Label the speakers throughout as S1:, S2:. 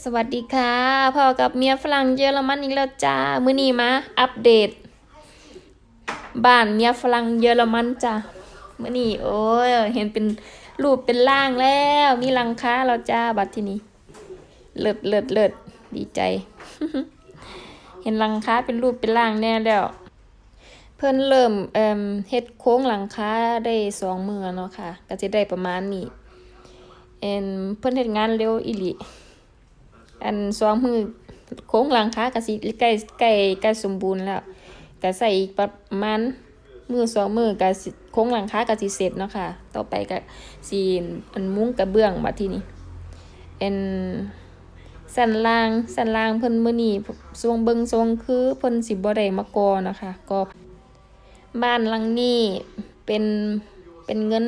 S1: สวัสดีค่ะพ่อกับเมียฝรั่งเยอรมันอีกแล้วจ้า มื้อนี้มา อัปเดต บ้านเมียฝรั่งเยอรมันจ้ามื้อนี้โอ้ยเห็นเป็นรูปเป็นร่างแล้ว มีหลังคาแล้วจ้าบัดที่นี้ เลิศเลิศเลิศดีใจ เห็นหลังคาเป็นรูปเป็นร่างแน่แล้ว เพิ่นเริ่มเอ่มเฮ็ดโค้งหลังคาได้สองมือเนาะค่ะ ก็สิได้ประมาณนี้เอ็นเพิ่นเฮ็ดงานเร็วอีหลี อันสองมือโค้งหลังคากะสิใกล้ใกล้ใกล้สมบูรณ์แล้วก็ใส่อีกประมาณมือสองมือก็สิโค้งหลังคากะสิเสร็จเนาะค่ะ ต่อไปก็สิอันมุ้งกระเบื้องบัดทีนี้เอ็นสันล่างสันล่างเพิ่นมื้อนี้ทรงเบิงทรงคือเพิ่นสิบ่ได้มาก่อนะคะ ก็บ้านหลังนี้เป็นเป็นเงิน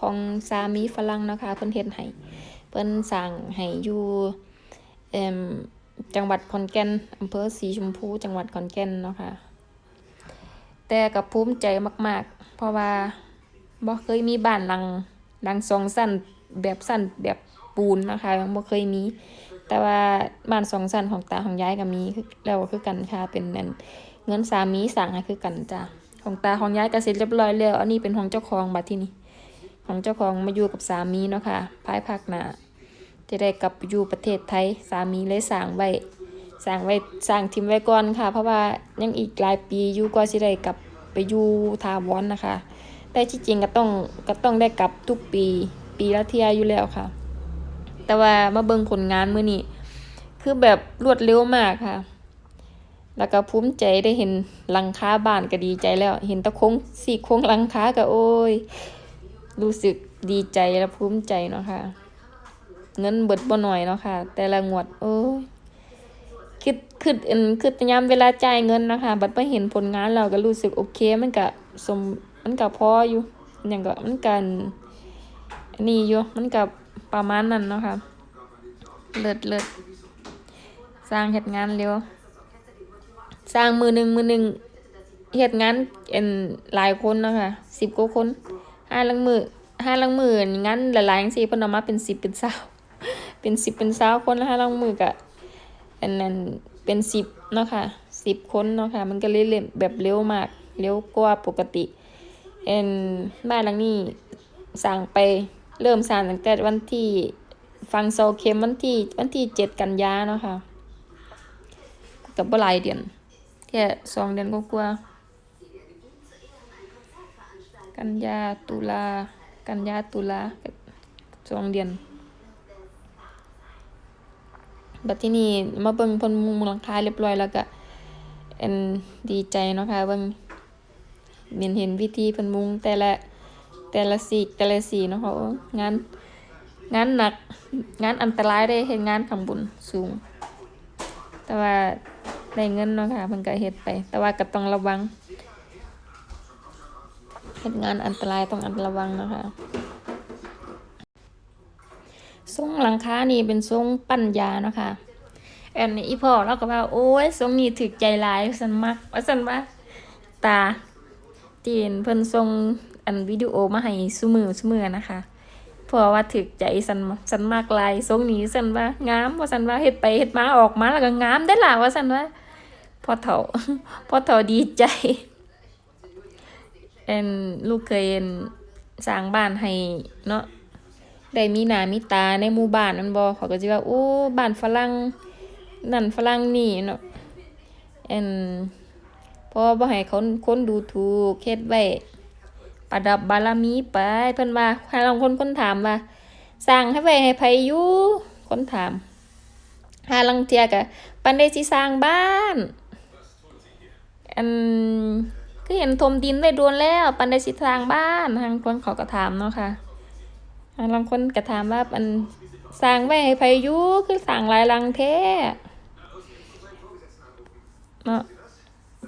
S1: ของสามีฝรั่งนะคะ เพิ่นเฮ็ดให้เพิ่นสร้างให้อยู่ จังหวัดขอนแก่นอำเภอสีชมพู จังหวัดขอนแก่นเนาะค่ะ แต่ก็ภูมิใจมาก ๆ เพราะว่าบ่เคยมีบ้านหลังหลังสองสั้นแบบสั้นแบบปูนนะคะบ่เคยมี แต่ว่าบ้านสองสั้นของตาของยายก็มีแล้วคือกันค่ะเป็นเงินสามีสั่งให้คือกันจ้ะของตาของยายก็เสร็จเรียบร้อยแล้วอันนี้เป็นของเจ้าของบัดที่นี่ของเจ้าของมาอยู่กับสามีเนาะค่ะภายภาคหน้า จะได้กลับอยู่ประเทศไทย สามีเลยสร้างไว้สร้างไว้สร้างทิมไว้ก่อนค่ะ เพราะว่ายังอีกหลายปีอยู่ก็สิได้กลับไปอยู่ทาวอนนะคะ แต่ที่จริงก็ต้องก็ต้องได้กลับทุกปี ปีละเที่ยอยู่แล้วค่ะ แต่ว่ามาเบิ่งผลงานมื้อนี้คือแบบรวดเร็วมากค่ะแล้วก็ภูมิใจได้เห็นหลังคาบ้านก็ดีใจแล้ว เห็นตะคงสี่โค้งหลังคาก็โอ้ย รู้สึกดีใจและภูมิใจเนาะค่ะ เงินเบิดบ่หน่อยเนาะค่ะ แต่ละงวด โอ้ยคิดคิดอันคิดยามเวลาจ่ายเงินนะคะ บัดไปเห็นผลงานเราก็รู้สึกโอเค มันก็สมมันก็พออยู่อย่างก็มันกันนนี้อยู่มันก็ประมาณนั้นเนาะค่ะ เลิศเลิศสร้างเฮ็ดงานเร็ว สร้างมือหนึ่งมือหนึ่งเฮ็ดงานเป็นหลายคนเนาะค่ะสิบกว่าคนห้าลังมือห้าลังมืองานหลายๆจังซี่เพิ่นเอามาเป็นสิบเป็นเศร้า เป็นสิบเป็นเศร้าคนแล้วห้าลังมือก็อันนั้นเป็นสิบเนาะค่ะสิบคนเนาะค่ะมันก็เลยเล่นแบบเร็วมากเร็วกว่าปกติเอ็นบ้านหลังนี้สร้างไปเริ่มสร้างตั้งแต่วันที่ฟังเสาเข็มวันที่วันที่เจ็ดกันยาเนาะค่ะกับบ่หลายเดือนแค่สองเดือนก็กว่ากันยาตุลากันยาตุลาสองเดือน บัดที่นี่มาเบิ่งเพิ่นมุงหลังคาเรียบร้อยแล้วก็อันดีใจเนาะค่ะเบิ่งเห็นเห็นวิธีเพิ่นมุงแต่ละแต่ละสีแต่ละสีเนาะค่ะงานงานหนักงานอันตรายได้เฮ็ดงานข้างบนสูง แต่ว่าได้เงินเนาะค่ะเพิ่นก็เฮ็ดไป แต่ว่าก็ต้องระวังเฮ็ดงานอันตรายต้องอันระวังนะคะ ทรงหลังคานี่เป็นทรงปั้นยาเนาะค่ะอันนี้อีพ่อเราก็ว่า โอ้ยทรงนี้ถึกใจหลายสันมักว่าสันว่าตาจีนเพิ่นทรงอันวิดีโอมาให้ซุมือซุมือนะคะเพราะว่าถึกใจสันสันมากลายทรงนี้สันว่างามว่าสันว่าเฮ็ดไปเฮ็ดมาออกมาแล้วก็งามได้ล่ะว่าสันว่าพ่อเฒ่าพ่อเฒ่าดีใจเอ็นลูกเคยเอ็นสร้างบ้านให้เนาะ ได้มีหน้ามีตาในหมู่บ้านนั่นบ่เขาก็สิว่าโอ้บ้านฝรั่งนั่นฝรั่งนี่เนาะอันพราะว่าบ่ให้คนคนดูถูกเฮ็ดไว้ประดับบารมีไปเพิ่นว่าถ้าลางคนคนถามว่าสร้างให้ไว้ให้ไผอยู่คนถามหาลังเที่ยก็ปานใดสิสร้างบ้าน อันคือเห็นถมดินไว้โดนแล้วปานใดสิสร้างบ้านทางคนเขาก็ถามเนาะค่ะ อ่าบางคนก็ถามว่ามันสร้างไว้ให้ไผอยู่คือสร้างหลายลังแท้เนาะ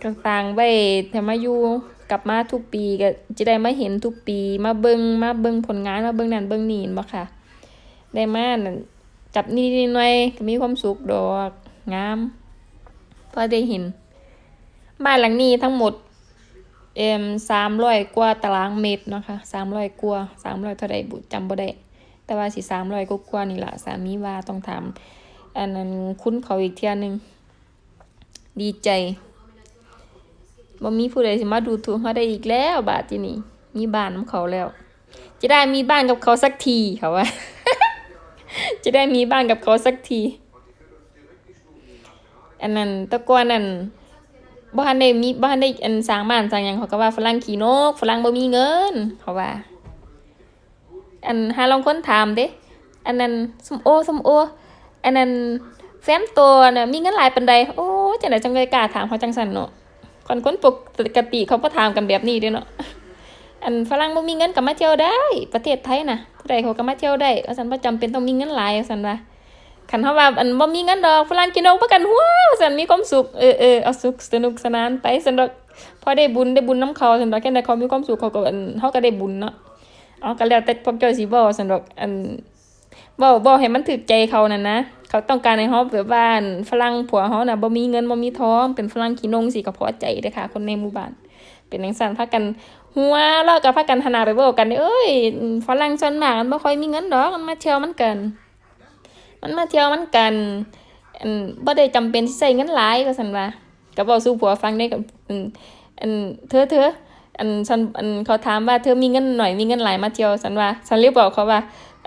S1: ก็สร้างไว้ถ้ามาอยู่กลับมาทุกปีก็จะได้มาเห็นทุกปีมาเบิงมาเบิงผลงานมาเบิงนั่นเบิงนี่บ่ค่ะ ได้มานั่นจับนิดๆหน่อยก็มีความสุขดอกงามพอได้เห็นบ้านหลังนี้ทั้งหมด เอ็มสามร้อยกว่าตารางเมตรเนาะค่ะสามร้อยกว่าสามร้อยเท่าใดบุจำบ่ได้ แต่ว่าสิสามร้อยกว่านี่แหละสามีว่าต้องถามอันนั้นคุ้นเขาอีกเที่ยนึง ดีใจบ่มีผู้ใดสิมาดูถูกเขาได้อีกแล้วบาดที่นี่มีบ้านของเขาแล้ว จะได้มีบ้านกับเขาสักทีเขาว่า จะได้มีบ้านกับเขาสักที อันนั้นตะกอนนั่น บ่ทันได้มีบ่ทันได้อันสร้างบ้านสร้างหยังเขาก็ว่าฝรั่งขี้นกฝรั่งบ่มีเงิน เขาว่า อันหาลองคนถามเด้อันนั้นสมโอสมโอ อันนั้นแฟนตัวน่ะมีเงินหลายปานใดโอ้จังได๋จังไดกล้าถามเขาจังซั่นเนาะคนคนปกติเขาบ่ถามกันแบบนี้เด้เนาะอันฝรั่งบ่มีเงินก็มาเที่ยวได้ ประเทศไทยน่ะผู้ใดเขาก็มาเที่ยวได้ว่าซั่นบ่จำเป็นต้องมีเงินหลายว่าซั่นว่า คันเฮาว่าอันบ่มีเงินดอกฝรั่งกินนกบ่กันหัวว่าซั่นมีความสุขเออเออเอาสุขสนุกสนานไปซั่นดอกพอได้บุญได้บุญนํเขาซั่นดอกแค่ใดเขามีความสุขเขาก็อันเฮาก็ได้บุญเนาะเอาก็แล้วแต่พวกเจ้าสิเว้าซั่นดอกอันเว้าบ่ให้มันถึกใจเขานั่นนะเขาต้องการให้เฮาแบบว่านฝรั่งผัวเฮาน่ะบ่มีเงินบ่มีท้องเป็นฝรั่งขี้นงสิก็พอใจเด้อค่ะ คนในหมู่บ้านเป็นจังซั่นพากันหัวเราะก็พากันหนาไปเว้ากันเอ้ยฝรั่งส่วนมากมันบ่ค่อยมีเงินดอกมันมาเที่ยวมันเกัน มันมาเที่ยวมันกันอันบ่ได้จำเป็นที่ใช้เงินหลายว่าซั่นว่าก็เว้าสู่ผัวฟังได้กับอันอันเธอเธออันฉันอันเขาถามว่าเธอมีเงินหน่อยมีเงินหลายมาเที่ยวฉันว่าฉันเลยบอกเขาว่า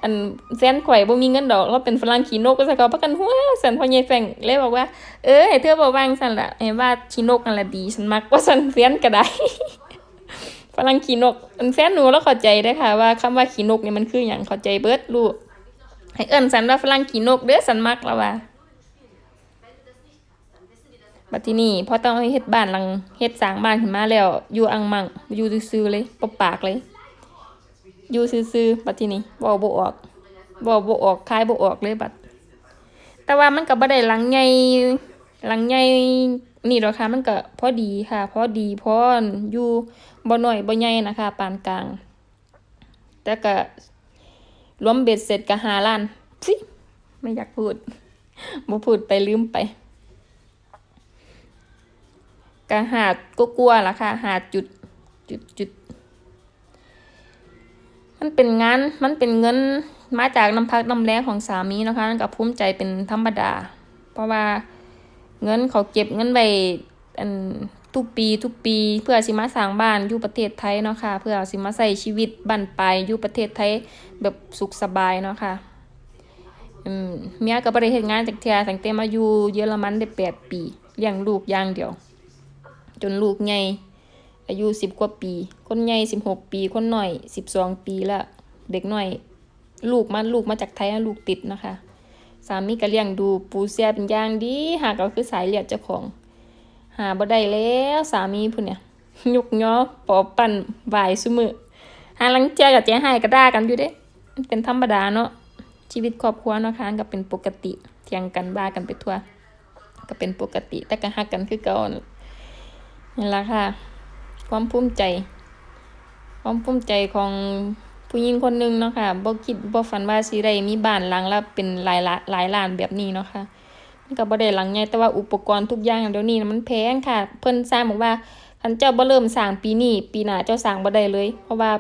S1: อันแฟนข่อยบ่มีเงินดอกเราเป็นฝรั่งขี้นกก็ซะเขาพากันหัวสันพ่อใหญ่แฟงเลยบอกว่า เออให้เธอบ่วางซั่นล่ะให้ว่าขี้นกนั่นละดีฉันมักว่าซั่นแฟนก็ได้ฝรั่งขี้นกอันแฟนหนูแล้วเข้าใจเด้ค่ะว่าคำว่าขี้นกเนี่ยมันคือหยังเข้าใจเบิดรู้ ให้เอิ้นสันว่าฝรั่งขี้นกเด้อสันมักแล้วว่าบัดทีนี้พอต้องเฮ็ดบ้านหลังเฮ็ดสร้างบ้านขึ้นมาแล้ว อยู่อังมังอยู่ซื่อๆเลยปบปากเลย อยู่ซื่อๆบัดทีนี้เว้าบ่ออกเว้าบ่ออกคายบ่ออกเลยบัดแต่ว่ามันก็บ่ได้หลังใหญ่หลังใหญ่นี่ดอกค่ะมันก็พอดีค่ะ พอดีพออยู่บ่น้อยบ่ใหญ่นะคะ ปานกลาง แต่ก็ รวมเบ็ดเสร็จก็5ล้านฟิไม่อยากพูดบ่พูดไปลืมไปก็หาดก็กลัวล่ะค่ะ หาดจุดจุดจุด มันเป็นงาน มันเป็นเงินมาจากน้ำพักน้ำแรงของสามีนะคะนั่นก็ภูมิใจเป็นธรรมดา เพราะว่าเงินเขาเก็บเงินไว้อัน ทุกปี ทุกปี เพื่อสิมาสร้างบ้านอยู่ประเทศไทยเนาะค่ะ เพื่อสิมาใช้ชีวิตบั้นไปอยู่ประเทศไทยแบบสุขสบายเนาะค่ะเมียก็บ่ได้เฮ็ดงานจักเที่ยตั้งแต่มาอยู่เยอรมันได้แปดปีเลี้ยงลูกอย่างเดียว จนลูกใหญ่อายุสิบกว่าปี คนใหญ่สิบหกปี คนหน้อยสิบสองปีละเด็กหน้อย ลูกมาลูกมาจากไทยลูกติดนะคะ สามีก็เลี้ยงดูปูเสียเป็นอย่างดีหากก็คือสายเลือดเจ้าของ หาบ่ได้แล้วสามีพุ่นเนี่ยยกย่อปอบปั่นบายซุมือหาลังเจอกับเจ๊ให้ก็ด่ากันอยู่เด้มันเป็นธรรมดาเนาะชีวิตครอบครัวเนาะค่ะก็เป็นปกติเถียงกันบ้ากันไปทั่ว ก็เป็นปกติ แต่ก็ฮักกันคือเก่านั่นล่ะค่ะ ความภูมิใจ ความภูมิใจของผู้หญิงคนหนึ่งเนาะค่ะบ่คิดบ่ฝันว่าสิได้มีบ้านหลังละเป็นหลายละหลายล้านแบบนี้เนาะค่ะ ก็บ่ได้หลังใหญ่แต่ว่าอุปกรณ์ทุกอย่างเดี๋ยวนี้มันแพงค่ะ เพิ่นสร้างบอกว่าคันเจ้าบ่เริ่มสร้างปีนี้ปีหน้าเจ้าสร้างบ่ได้เลย เพราะว่า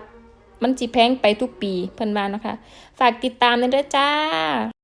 S1: มันสิแพงไปทุกปีเพิ่นว่านะคะ ฝากติดตามด้วยจ้า